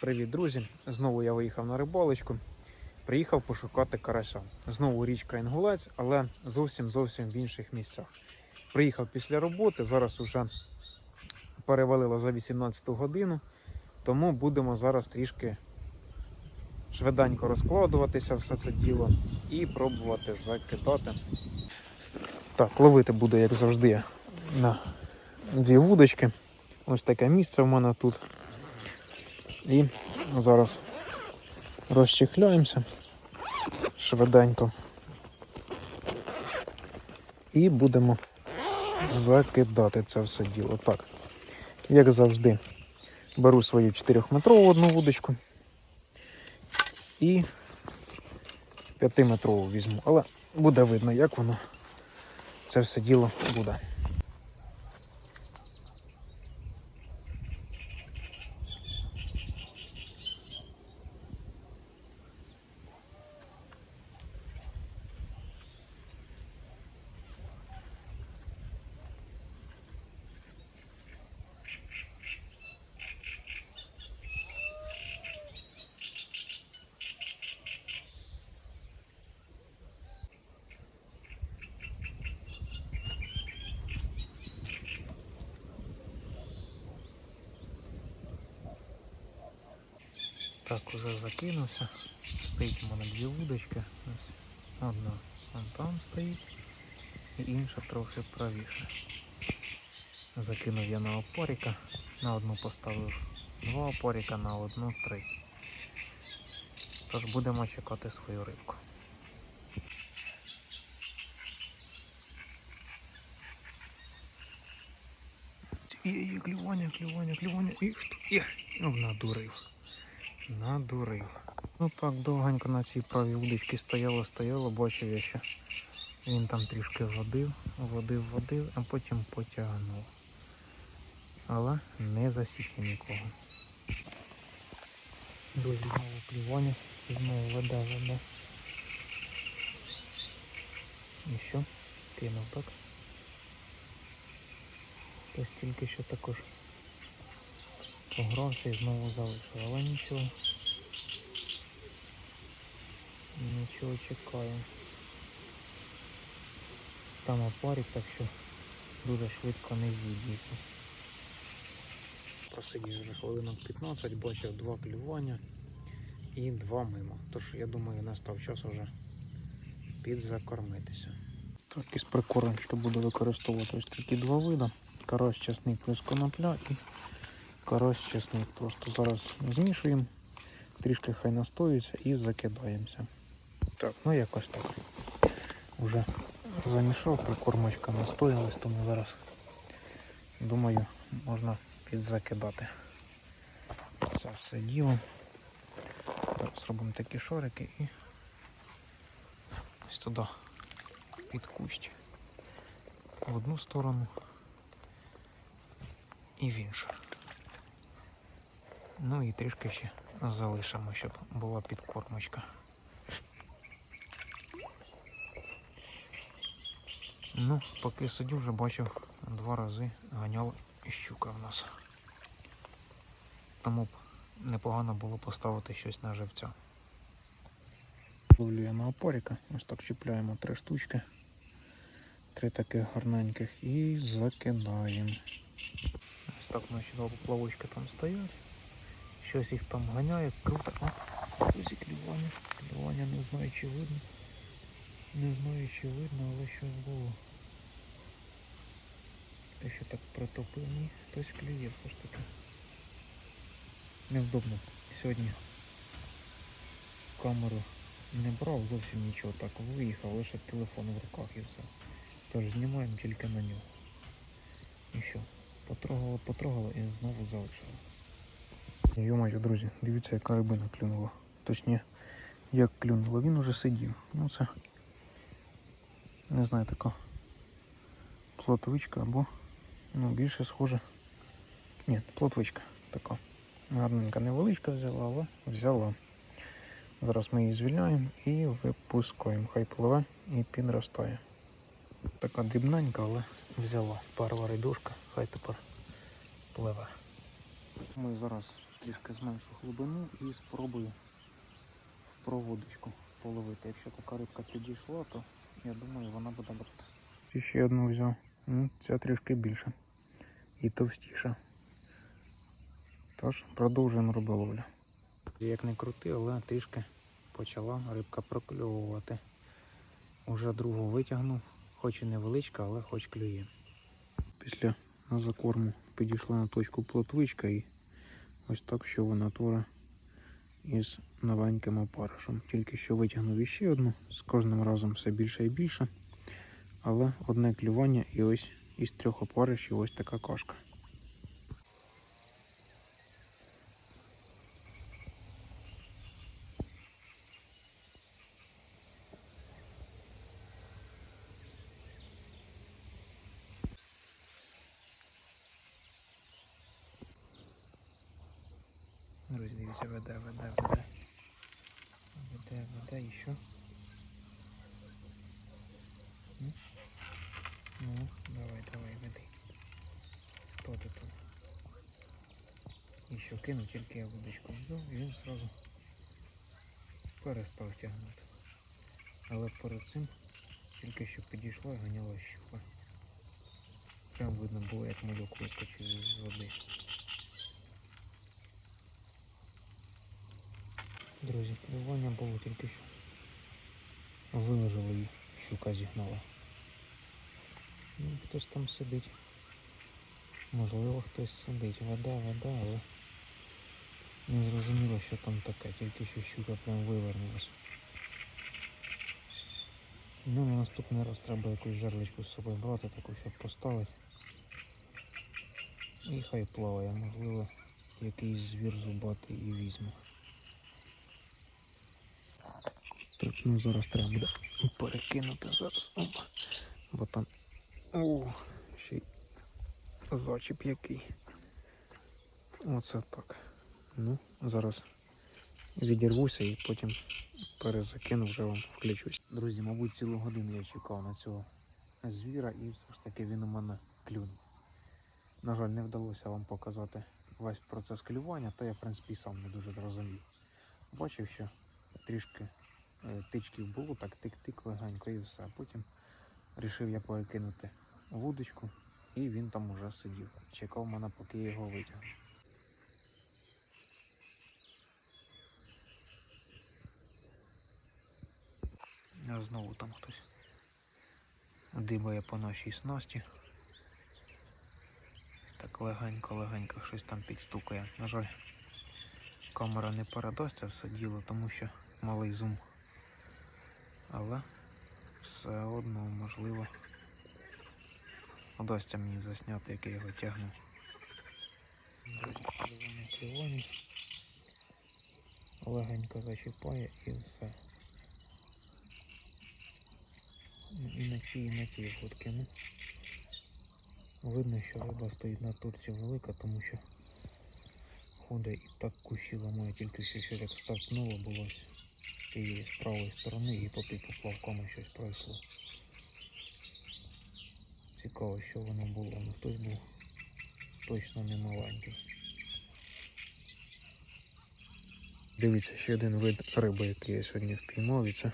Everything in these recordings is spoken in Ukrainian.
Привіт, друзі! Знову я виїхав на рибалочку. Приїхав пошукати карася. Знову річка Інгулець, але зовсім зовсім в інших місцях. Приїхав після роботи, зараз уже перевалило за 18 годину, тому будемо зараз трішки швиденько розкладуватися все це діло і пробувати закидати. Так, ловити буду, як завжди, на дві вудочки. Ось таке місце в мене тут. І зараз розчехляємося швиденько. І будемо закидати це все діло. Так, як завжди, беру свою 4-метрову одну вудочку і 5-метрову візьму. Але буде видно, як воно це все діло буде. Так, уже закинувся. Стоїть у мене дві вудочки. Одна вон там стоїть, і інша трохи правіше. Закинув я на опоріка, на одну поставив два опоріка, на одну три. Тож будемо чекати свою рибку. Є, є, клювання, клювання, клювання. І хто? Надурив. Ну так, довгенько на цій правій удочці стояло, стояло, бачив я ще. Він там трішки водив, водив, водив, а потім потягнув. Але не засік нікого. Друзі, знову клювання, знову вода, вода. І що? Кинув, так? Хтось тільки що також погрався і знову залишив, але нічого. Нічого чекаю. Там опарик, так що дуже швидко не зійдеться. Просидів вже хвилинок 15, бачив два клювання і два мимо. Тож я думаю настав час уже підзакормитися. Так, із прикормочки буду використовувати ось такі два види. Карась часник плюс конопля і карась часник. Просто зараз змішуємо, трішки хай настоюється і закидаємося. Так, ну якось так. Уже замішав, прикормочка настоялась, тому зараз думаю можна підзакидати це все діло. Зараз робимо такі шарики і ось туди під кущ. В одну сторону і в іншу. Ну і трішки ще залишимо, щоб була підкормочка. Ну, поки сидів, вже бачив два рази ганяв щука в нас. Тому б непогано було поставити щось на живця. Ловлю я на опоріка, ось так чіпляємо три штучки, три таких гарненьких і закидаємо. Ось так наші два поплавочки там стоять. Щось їх там ганяє, круто. О, ось і клювання. Клювання не знаю чи видно. Не знаю чи видно, але щось було. Те, що так притопив, ні, хтось клює все ж таки. Невдобно. Сьогодні камеру не брав, зовсім нічого так виїхав, лише телефон в руках і все. Тож знімаємо тільки на нього. І що? Потрогало, потрогало і знову залишило. Йомаю, друзі, дивіться, яка рибина клюнула. Точніше, як клюнула. Він уже сидів. Ну це не знаю, така плотвичка або ну, більше схоже. Ні, плотвичка така. Гарненька невеличка взяла, але взяла. Зараз ми її звільняємо і випускаємо. Хай пливе і підростає. Така дрібненька, але взяла. Парова рибушка, хай тепер пливе. Ми зараз трішки зменшу глибину і спробую в проводочку половити. Якщо така рибка підійшла, то я думаю, вона буде брати. І ще одну взяв. Ну, ця трішки більша і товстіша. Тож продовжуємо риболовлю. Як не крути, але трішки почала рибка прокльовувати. Уже другу витягнув, хоч і невеличка, але хоч клює. Після закорму підійшла на точку плотвичка і ось так, що вона тура із новеньким опаришем. Тільки що витягнув іще одну, з кожним разом все більше і більше. Але одне клювання і ось із трьох опаришів ось така кашка. Друзі, дивіться, веде, веде, веде. Веде, веде, і що? Ну, давай, давай, веди. Хто ти тут? І що кинув, тільки я вудочку взяв, і він зразу перестав тягнути. Але перед цим тільки що підійшла і ганяла щука. Прям видно було, як малюк вискочив із води. Друзі, полювання було тільки що. Виложили її, щука зігнала. Ну, хтось там сидить. Можливо, хтось сидить. Вода, вода, але не зрозуміло, що там таке, тільки що щука прям вивернулась. Ну, на наступний раз треба якусь жерличку з собою брати, таку, щоб поставити. І хай плаває, можливо, якийсь звір зубатий і візьме. Так, ну зараз треба буде перекинути зараз. Бо там. О, ще й зачіп який. Оце так. Ну, зараз відірвуся і потім перезакину, вже вам включусь. Друзі, мабуть, цілу годину я чекав на цього звіра і все ж таки він у мене клюнув. На жаль, не вдалося вам показати весь процес клювання, та я, в принципі, сам не дуже зрозумів. Бачив, що трішки тичків було, так тик-тик легенько і все. Потім вирішив я перекинути вудочку, і він там уже сидів. Чекав мене, поки я його витягну. Знову там хтось дибає по нашій снасті. Так легенько-легенько щось там підстукає. На жаль, камера не передасть це все діло, тому що малий зум. Але все одно можливо вдасться мені засняти, як я його тягну. Легенько зачіпає і все. І на і на ці фотки. Ну. Видно, що риба стоїть на турці велика, тому що ходить і так кущі ламає, тільки що ще як стартнуло було ось з правої сторони і по під поплавками щось пройшло. Цікаво, що воно було, ну хтось був точно не маленький. Дивіться, ще один вид риби, який я сьогодні впіймав, і це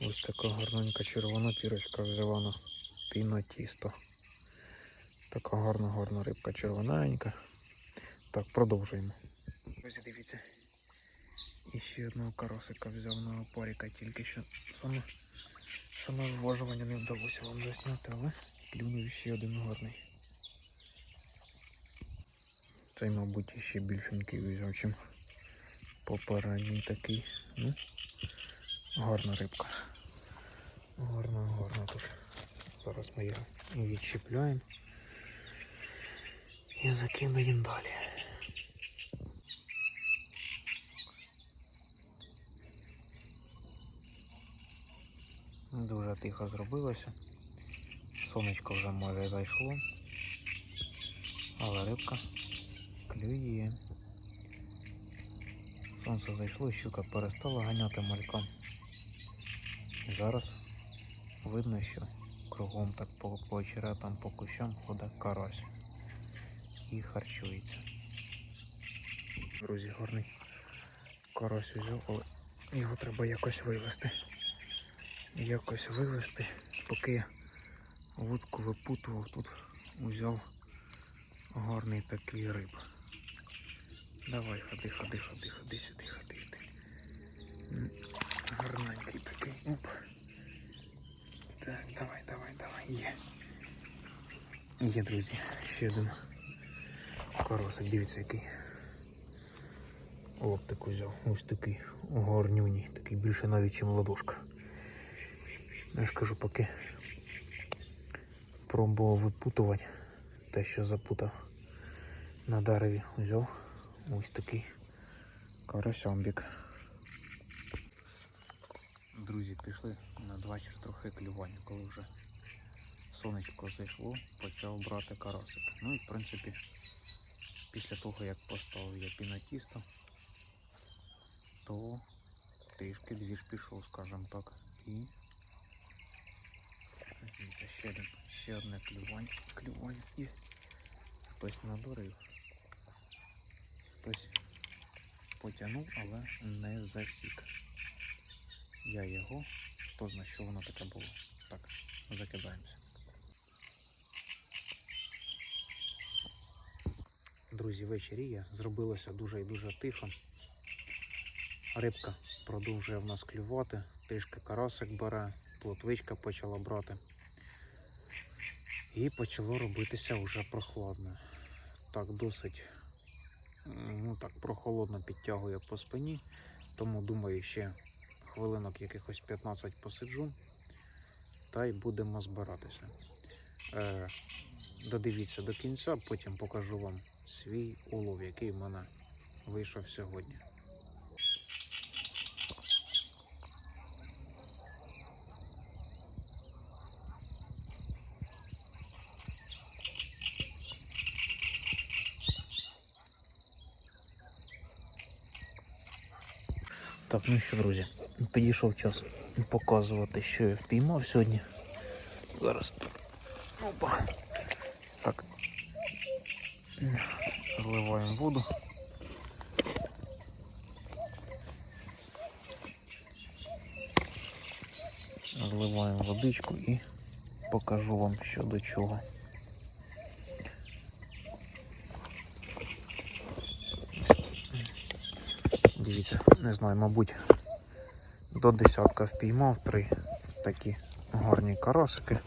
ось така гарненька червона пірочка взяла на піно тісто. Така гарна, гарна рибка червоненька. Так, продовжуємо. Ось дивіться. Ще одного карасика взяв на опаріка, тільки що саме, саме вважування не вдалося вам засняти, але клюнув ще один гарний. Цей, мабуть, ще більшенький взяв, чим попередній такий. Ну, гарна рибка. Гарна, гарна тут. Зараз ми його відчіпляємо і закидаємо далі. Дуже тихо зробилося. Сонечко вже майже зайшло, але рибка клює. Сонце зайшло, щука перестала ганяти мальком. Зараз видно, що кругом так по, по очеретам, по кущам ходить карась і харчується. друзі, гарний карась взяв, але його треба якось Якось вивести, поки я вудку випутував, тут узяв гарний такий риб. Давай, ходи, ходи, ходи, ходи сюди, ходи. Гарненький такий. Оп. Так, давай, давай, давай. Є. Є, друзі. Ще один карасик, дивіться який. Оптик взяв. Ось такий гарнюній, такий більше навіть, ніж ладошка. Я ж кажу, поки пробував випутувати те, що запутав на дереві. Взяв ось такий карасямбік. Друзі, пішли на вечір трохи клювання, коли вже сонечко зайшло, почав брати карасик. Ну і в принципі, після того як поставив я пінатісто, то трішки двіж пішов, скажімо так. І дивіться, ще один, ще одне клювання, клювання і хтось надурив. Хтось потягнув, але не засік. Я його, хто знає, що воно таке було. Так, закидаємося. Друзі, вечеріє зробилося дуже і дуже тихо. Рибка продовжує в нас клювати, трішки карасик бере, плотвичка почала брати. І почало робитися вже прохладно. Так, досить ну так, прохолодно підтягує по спині, тому думаю, ще хвилинок якихось 15 посиджу та й будемо збиратися. Е, додивіться до кінця, потім покажу вам свій улов, який в мене вийшов сьогодні. Так, ну що, друзі, підійшов час показувати, що я впіймав сьогодні. Зараз. Опа. Так. Зливаємо воду. Зливаємо водичку і покажу вам що до чого. Дивіться, не знаю, мабуть, до десятка впіймав три такі гарні карасики.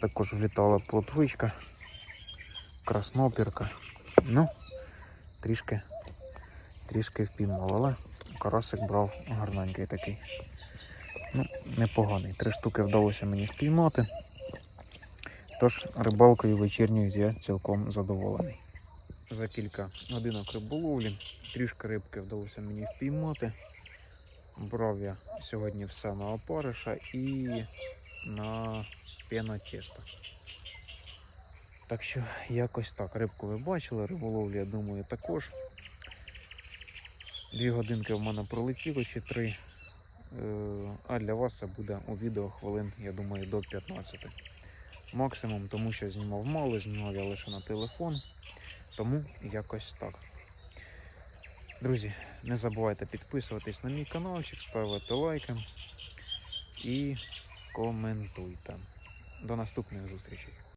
Також влітала плотвичка, краснопірка. Ну, трішки, трішки впіймав, але карасик брав гарненький такий. Ну, непоганий. Три штуки вдалося мені впіймати. Тож рибалкою вечірньою я цілком задоволений. За кілька годинок риболовлі трішки рибки вдалося мені впіймати. Брав я сьогодні все на опариша і на пенотісто. Так що якось так. Рибку ви бачили, риболовлю, я думаю, також. Дві годинки в мене пролетіло чи три. Е, А для вас це буде у відео хвилин, я думаю, до 15. Максимум, тому що знімав мало, знімав я лише на телефон. Тому якось так. Друзі, не забувайте підписуватись на мій каналчик, ставити лайки і коментуйте. До наступних зустрічей.